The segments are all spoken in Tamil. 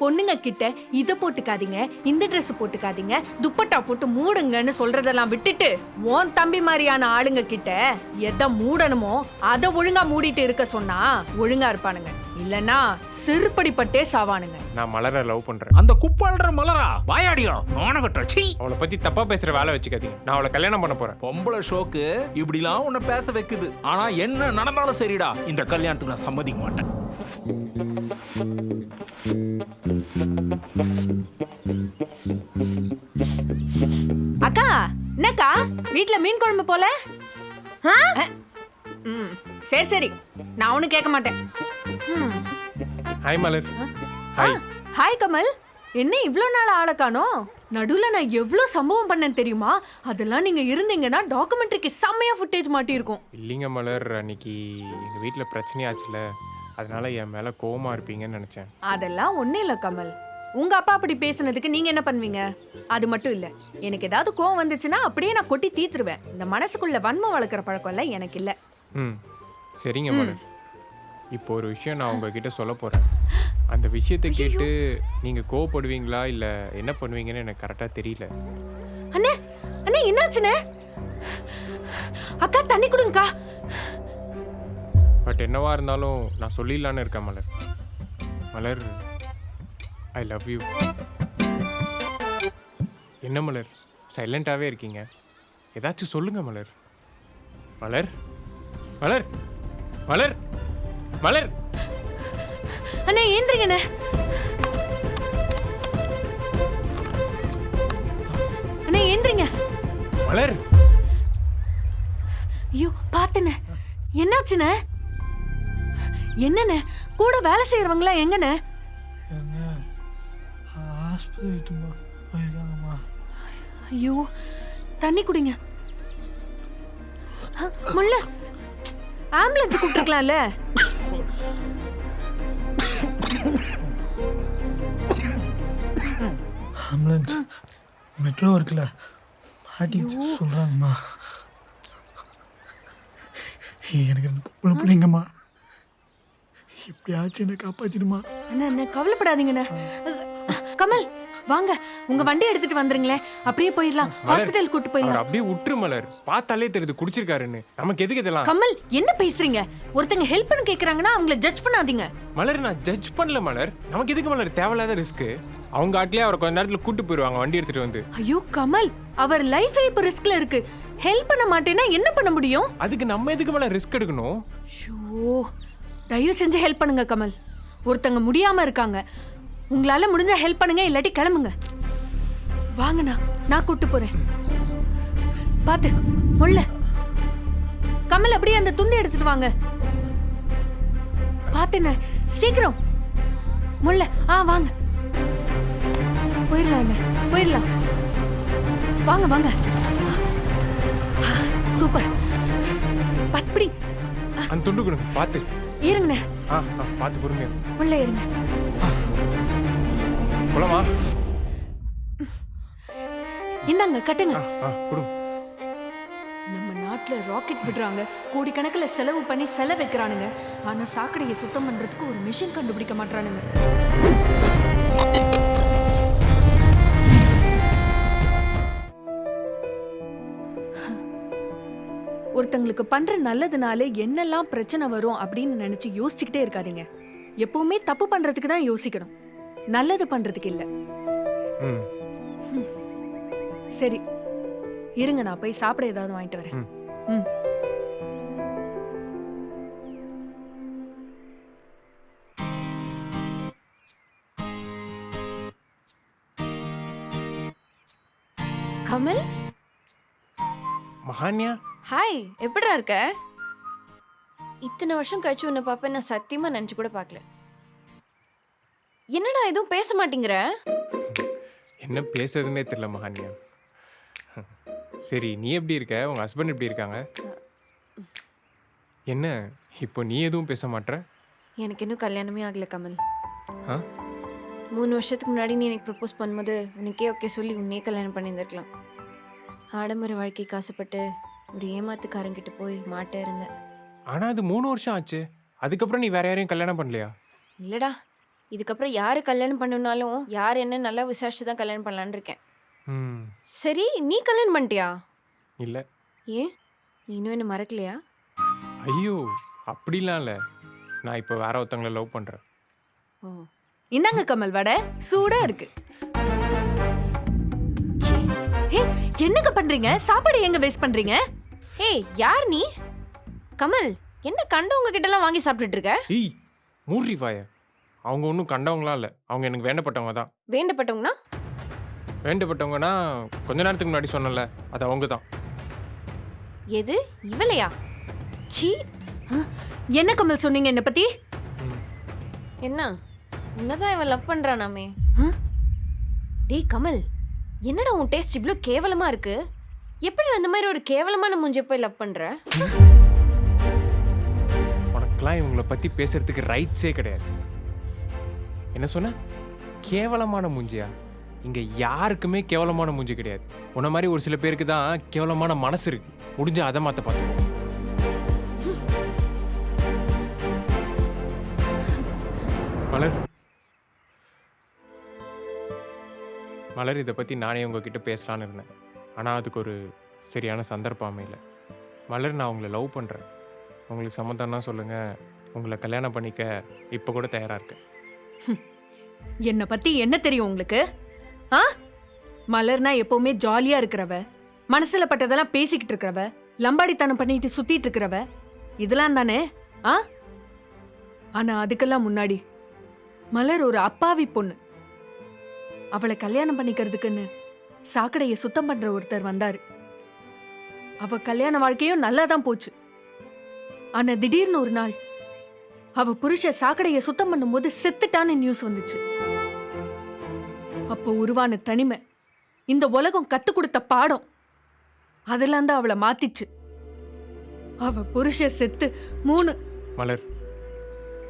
பொண்ணுங்க கிட்ட இத போட்டுக்காதீங்க இந்த Dress போட்டுக்காதீங்க துப்பட்டா போட்டு மூடுங்கன்னு சொல்றதெல்லாம் விட்டுட்டு உன் தம்பி மாதிரியான ஆளுங்க கிட்ட எதை மூடணுமோ அதை ஒழுங்கா மூடிட்டு இருக்க சொன்னா ஒழுங்கா இருப்பானுங்க. இல்லனா சிறுபடிப்பட்டே சாவானுங்க. நான் மலரை லவ் பண்றேன். அந்த குப்பாள்ற மலரா? வாயாடியா நானகட்ட சீ அவளை பத்தி தப்பா பேசுற வேலை வச்சுக்காதீங்க. நான் அவளை கல்யாணம் பண்ண போறேன். பொம்பளை ஷோக்கு இப்படிலாம் உன்னை பேச வைக்குது. ஆனா என்ன நடந்தாலும் சரிடா. இந்த கல்யாணத்துக்கு நான் சம்மதிக்க மாட்டேன். வீட்ல மீன் குழம்பு போல? ம், சரி சரி. நான் ஒன்னும் கேட்க மாட்டேன். ஹாய் மலர். ஆ, ஹாய் ஹாய் கமல். என்ன இவ்ளோ நாள் ஆள காணோம்? நடுவுல நான் எவ்ளோ சம்பவம் பண்ணேன் தெரியுமா? அதெல்லாம் நீங்க இருந்தீங்கன்னா டாக்குமெண்ட்ரிக்கு செம்மையா ஃபுட்டேஜ் மாட்டியிருக்கும். இல்லைங்க மலர். அன்னைக்கு எங்க வீட்ல பிரச்சனையாச்சுல அதனால என் மேல கோவமா இருப்பீங்கன்னு நினைச்சேன். அதெல்லாம் ஒண்ணும் இல்ல கமல். உங்க அப்பா அப்படி பேசுனதுக்கு நீங்க என்ன பண்ணுவீங்க? அது மட்டும் இல்ல. எனக்கு ஏதாவது கோவம் வந்துச்சுன்னா அப்படியே நான் கொட்டி தீத்துருவேன் இந்த மனசுக்குள்ள வன்மம் வளர்க்குற பழக்கம் எல்லாம் எனக்கு இல்ல. ம். சரிங்க மலர் இப்போ ஒரு விஷயம் நான் உங்ககிட்ட சொல்ல போறேன். அந்த விஷயத்தை கேட்டு நீங்க கோவப்படுவீங்களா? இல்ல என்ன பண்ணுவீங்கன்னு எனக்கு கரெக்டா தெரியல. அண்ணே! அண்ணே என்னாச்சுண்ணே? அக்கா தண்ணி கொடுங்கக்கா. பட் என்னவா இருந்தாலும் நான் சொல்லிடலான்னு இருக்கேன் மலர். மலர் ஐ லவ் யூ என்ன மலர்? சைலண்டாகவே இருக்கீங்க. ஏதாச்சும் சொல்லுங்க மலர். மலர்? மலர்? மலர்? மலர்? அண்ணே ஏந்திரிங்கண்ணே அண்ணே. ஏந்திரிங்க. மலர்? ஐயோ பாத்துண்ணே என்னாச்சுண்ணே என்னண்ணே? கூட வேலை செய்யறவங்களா எங்கண்ணே? ஆஸ்பத்திரி போயிருக்காங்கம்மா ஐயோ தண்ணி குடிங்க. முல்ல. ஆம்புலன்ஸ் கூப்பிட்டுருக்கலாம்ல. ஆம்புலன்ஸ். மெட்ரோ இருக்குல்ல. மாட்டி சொல்கிறாங்கம்மா எனக்கு பொம்பளை பிள்ளைங்கம்மா. எப்படியாச்சும் என்னை காப்பாற்றிடுமா அண்ணா அண்ணா கவலைப்படாதீங்கண்ணே கமல் வாங்க. உங்க வண்டி எடுத்துட்டு வந்துருங்களேன். அப்படியே போயிடலாம். ஹாஸ்பிட்டல் கூட்டு போயிடலாம். அப்படியே விட்டுரு மலர். பார்த்தாலே தெரியுது குடிச்சிருக்காருன்னு. நமக்கு எதுக்கு இதெல்லாம்? கமல் என்ன பேசுறீங்க? ஒருத்தங்க ஹெல்ப் பண்ண கேக்குறாங்கன்னா அவங்கள ஜட்ஜ் பண்ணாதீங்க. மலர் நான் ஜட்ஜ் பண்ணல மலர். நமக்கு எதுக்கு மலர்? தேவையில்லாத ரிஸ்க் அவங்க ஆட்லயே அவரை கொஞ்ச நேரத்துல கூட்டு போயிருவாங்க வண்டி எடுத்துட்டு வந்து. ஐயோ கமல் அவர் லைஃபே இப்ப ரிஸ்க்ல இருக்கு. ஹெல்ப் பண்ண மாட்டேன்னா என்ன பண்ண முடியும்? அதுக்கு நம்ம எதுக்கு மேல ரிஸ்க் எடுக்கணும்? ஷோ தயவு செஞ்சு ஹெல்ப் பண்ணுங்க கமல். ஒருத்தங்க முடியாம இருக்காங்க. உங்களால முடிஞ்சா ஹெல்ப் பண்ணுங்க இல்லாட்டி கிளம்புங்க. வாங்கண்ணா நான் கூட்டு போறேன். பாத்து முள்ள. கமல் அப்படியே அந்த துண்டு எடுத்துட்டு வாங்க. பாத்துண்ண சீக்கிரம். முள்ள ஆ வாங்க. போயிடலாம் போயிடலாம். வாங்க வாங்க. சூப்பர். பத்பிடி. அந்த துண்டு கொடுங்க பார்த்து இருங்கண்ணே. பார்த்து பொறுமையா. உள்ள இருங்க. போலாமா? இந்தாங்க கட்டுங்க. ஆ ஆ கொடுங்க நம்ம நாட்டுல ராக்கெட் விடுறாங்க. கோடிக்கணக்கில் செலவு பண்ணி செல வைக்கிறானுங்க. ஆனா சாக்கடையை சுத்தம் பண்றதுக்கு ஒரு மிஷின் கண்டுபிடிக்க மாட்டானுங்க ஒருத்தங்களுக்கு பண்ற நல்லதுனால என்னெல்லாம் பிரச்சனை வரும் அப்படின்னு நினைச்சு யோசிச்சுக்கிட்டே இருக்காதீங்க. எப்பவுமே தப்பு பண்றதுக்கு தான் யோசிக்கணும். நல்லது பண்றதுக்கு இல்ல. ம். சரி. இருங்க நான் போய் சாப்பிட ஏதாவது வாங்கிட்டு வரேன். ம். ம். கமல்? மகான்யா? ஹாய் எப்படிடா இருக்க? இத்தனை வருஷம் கழிச்சு உன்னை பார்ப்பேன் நான் சத்தியமா நினைச்சு கூட பார்க்கல. என்னடா எதுவும் பேச மாட்டேங்கிற? என்ன பேசுறதுன்னே தெரியல மகான்யா. சரி நீ எப்படி இருக்க? உங்க ஹஸ்பண்ட் எப்படி இருக்காங்க? என்ன? இப்போ நீ எதுவும் பேச மாட்ற? எனக்கு இன்னும் கல்யாணமே ஆகல கமல். ஆ? மூணு வருஷத்துக்கு முன்னாடி நீ எனக்கு ப்ரப்போஸ் பண்ணும்போது உனக்கே ஓகே சொல்லி உன்னே கல்யாணம் பண்ணியிருந்திருக்கலாம். ஆடம்பர வாழ்க்கைக்கு ஆசைப்பட்டு ஒரு ஏமாத்துக்காரங்கிட்ட போய் மாட்டே இருந்தேன். ஆனா அது மூணு வருஷம் ஆச்சு. அதுக்கப்புறம் நீ வேற யாரையும் கல்யாணம் பண்ணலையா? இல்லடா இதுக்கப்புறம் யாரு கல்யாணம் பண்ணணும்னாலும் யார் என்ன நல்லா விசாரிச்சு தான் கல்யாணம் பண்ணலான்னு இருக்கேன். ம். சரி நீ கல்யாணம் பண்ணிட்டியா? இல்லை. ஏன்? நீ இன்னும் என்ன மறக்கலையா? ஐயோ அப்படிலாம் இல்லை. நான் இப்போ வேற ஒருத்தவங்கள லவ் பண்ணுறேன் ஓ. இந்தாங்க கமல் வடை. சூடா இருக்கு. ச்சீ. ஹே என்னங்க பண்றீங்க? சாப்பாடு எங்க வேஸ்ட் பண்றீங்க? ஏய் யார் நீ? கமல் என்ன கண்டவங்க கிட்ட எல்லாம் வாங்கி சாப்பிட்டுட்டு இருக்க? ஏய் மூர்ரி வாய. அவங்க ஒன்றும் கண்டவங்களாம் இல்லை. அவங்க எனக்கு வேண்டப்பட்டவங்க தான். வேண்டப்பட்டவங்கன்னா? வேண்டப்பட்டவங்கன்னா கொஞ்ச நேரத்துக்கு முன்னாடி சொன்னல அது அவங்க தான். எது? இவளையா? சீ என்ன கமல் சொன்னீங்க என்ன பத்தி? என்ன? உன்னதான் இவன் லவ் பண்றானாமே. ஆ? டேய் கமல் என்னடா உன் டேஸ்ட் இவ்ளோ கேவலமா இருக்கு? எப்படி அந்த மாதிரி ஒரு கேவலமான மூஞ்ச போய் லவ் பண்ற? உனக்கெல்லாம் இவங்கள பற்றி பேசுறதுக்கு ரைட்ஸே கிடையாது. என்ன சொன்ன? கேவலமான மூஞ்சியா? இங்கே யாருக்குமே கேவலமான மூஞ்சி கிடையாது. உன்ன மாதிரி ஒரு சில பேருக்கு தான் கேவலமான மனசு இருக்கு. முடிஞ்ச அதை மாற்ற பார்த்துக்கோ மலர். மலர் இதை பற்றி நானே உங்ககிட்ட பேசலான்னு இருந்தேன். ஆனால் அதுக்கு ஒரு சரியான சந்தர்ப்பம் அமையல. மலர் நான் உங்களை லவ் பண்ணுறேன் உங்களுக்கு சம்மந்தம்னா சொல்லுங்கள் உங்களை கல்யாணம் பண்ணிக்க இப்போ கூட தயாராக இருக்கேன். என்னை பத்தி என்ன தெரியும் உங்களுக்கு? ஆ? மலர்னா எப்பவுமே ஜாலியா இருக்கிறவ மனசுல பட்டதெல்லாம் பேசிக்கிட்டு இருக்கிறவ லம்பாடித்தனம் பண்ணிட்டு சுத்திட்டு இருக்கிறவ இதெல்லாம் தானே? ஆ? ஆனா அதுக்கெல்லாம் முன்னாடி மலர் ஒரு அப்பாவி பொண்ணு. அவளை கல்யாணம் பண்ணிக்கிறதுக்குன்னு சாக்கடையை சுத்தம் பண்ற ஒருத்தர் வந்தாரு. அவ கல்யாண வாழ்க்கையும் நல்லா தான் போச்சு. ஆனா திடீர்னு ஒரு நாள் அவ புருஷ சாக்கடையை சுத்தம் பண்ணும்போது செத்துட்டான்னு நியூஸ் வந்துச்சு. அப்போ உருவான தனிமை இந்த உலகம் கத்து கொடுத்த பாடம் அதெல்லாம் தான் அவளை மாத்திச்சு. அவ புருஷ செத்து மூணு மலர்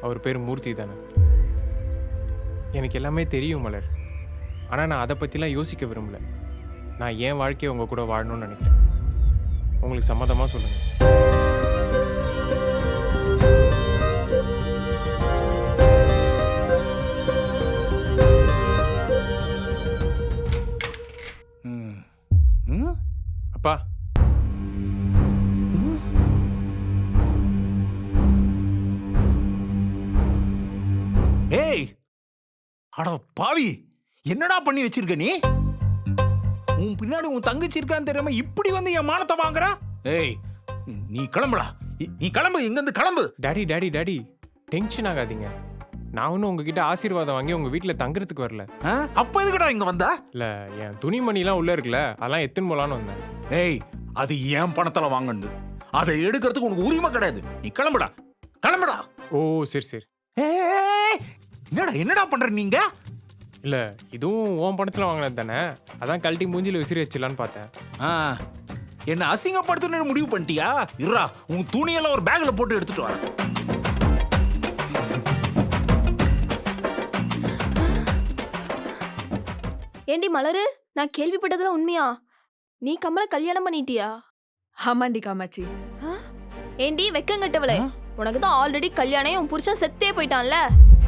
அவர் பேர் மூர்த்தி தானே? எனக்கு எல்லாமே தெரியும் மலர் ஆனால் நான் அதை பற்றிலாம் யோசிக்க விரும்பல. நான் என் வாழ்க்கையை உங்கள் கூட வாழணும்னு நினைக்கிறேன். உங்களுக்கு சம்மதமாக சொல்லுங்கள் அட பாவி என்னடா பண்ணி வச்சிருக்க நீ? உன் பின்னாடி உன் தங்கச்சி இருக்கான்னு தெரியாம இப்படி வந்து என் மானத்தை வாங்குற? ஏய் நீ கிளம்புடா. நீ கிளம்பு இங்கிருந்து கிளம்பு. டாடி டாடி டாடி டென்ஷன் ஆகாதீங்க. நான் ஒன்றும் உங்ககிட்ட ஆசீர்வாதம் வாங்கி உங்கள் வீட்டில் தங்குறதுக்கு வரல? அப்ப எதுக்குடா இங்க வந்த? இல்லை என் துணிமணிலாம் உள்ளே இருக்குல்ல அதெல்லாம் எத்துன்னு போகலான்னு வந்தேன். ஏய் அது என் பணத்துல வாங்கினது. அதை எடுக்கிறதுக்கு உனக்கு உரிமை கிடையாது. நீ கிளம்புடா. கிளம்புடா. ஓ சரி சரி. ஏய் என்னடா என்னடா பண்ற நீங்க? இல்லை இதுவும் உன் பணத்தில் வாங்கினது தானே? அதான் கழட்டி மூஞ்சில விசிறி வச்சிடலான்னு பார்த்தேன். ஆ, என்ன அசிங்கப்படுத்தணும்னு முடிவு பண்ணிட்டியா? இருடா உன் துணியெல்லாம் ஒரு பேக்ல போட்டு எடுத்துட்டு வர ஏண்டி மலரு நான் கேள்விப்பட்டதெல்லாம் உண்மையா? நீ கமலை கல்யாணம் பண்ணிட்டியா? ஆமாண்டி காமாச்சி ஏண்டி வெக்கங்கட்டவளே உனக்கு தான் ஆல்ரெடி கல்யாணம் உன் புருஷன் செத்தே போயிட்டான்ல.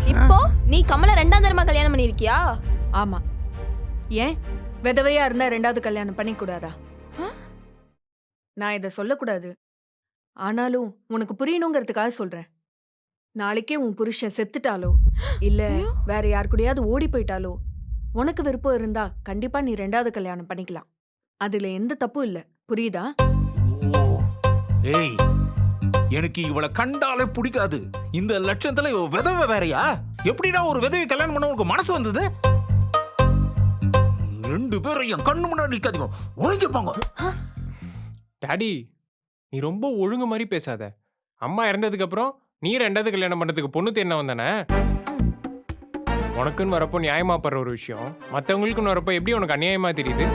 இப்போ நீ கமலை ரெண்டாம் தரமா கல்யாணம் பண்ணிருக்கியா ஆமா. ஏன்? விதவையா இருந்தா ரெண்டாவது கல்யாணம் பண்ணிக்கூடாதா? ஆ? நான் இதை சொல்லக்கூடாது. ஆனாலும் உனக்கு புரியணுங்கிறதுக்காக சொல்றேன். நாளைக்கே உன் புருஷன் செத்துட்டாலோ இல்ல. வேற யார் கூடயாவது ஓடி போயிட்டாலோ உனக்கு விருப்பம் இருந்தா கண்டிப்பா நீ ரெண்டாவது கல்யாணம் பண்ணிக்கலாம். அதுல எந்த தப்பும் இல்ல. புரியுதா? ஏய் எனக்கு இவளை கண்டாலே பிடிக்காது. இந்த லட்சத்துல இவ விதவை வேறயா? எப்படிடா ஒரு விதவை கல்யாணம் பண்ண உனக்கு மனசு வந்தது? ரெண்டு பேரும் என் கண்ணு முன்னாடி நிக்காதீங்க. ஒழிஞ்சுப்பாங்க டாடி நீ ரொம்ப ஒழுங்கு மாதிரி பேசாத. அம்மா இறந்ததுக்கு அப்புறம் நீ ரெண்டாவது கல்யாணம் பண்ணதுக்கு பொண்ணு தேடின வந்தானே உனக்குன்னு வரப்போ நியாயமா படுற ஒரு விஷயம். மற்றவங்களுக்குன்னு வரப்போ எப்படி உனக்கு அநியாயமா தெரியுது?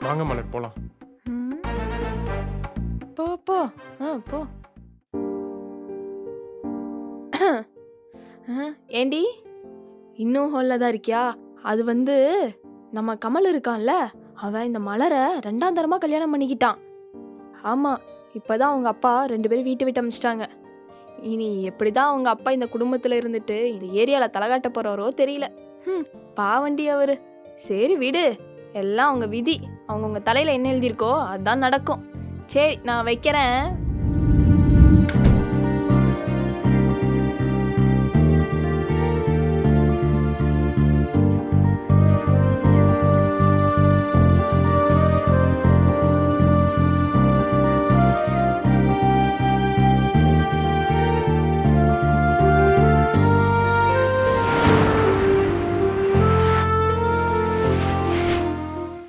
வாங்க மலர் போலாம். போ போ. ஆ போ. ஏண்டி? இன்னும் ஹோலில் தான் இருக்கியா? அது வந்து நம்ம கமல் இருக்கான்ல அவன் இந்த மலரை ரெண்டாம் தரமாக கல்யாணம் பண்ணிக்கிட்டான். ஆமாம் இப்போ தான் அவங்க அப்பா ரெண்டு பேரும் வீட்டு விட்டு அமிச்சிட்டாங்க. இனி எப்படி தான் அவங்க அப்பா இந்த குடும்பத்தில் இருந்துட்டு இந்த ஏரியாவில் தலைகாட்ட போகிறாரோ தெரியல. ம் பாவண்டி அவர். சரி விடு எல்லாம் அவங்க விதி. அவங்கவுங்க தலையில் என்ன எழுதியிருக்கோ அதுதான் நடக்கும். சரி நான் வைக்கிறேன்.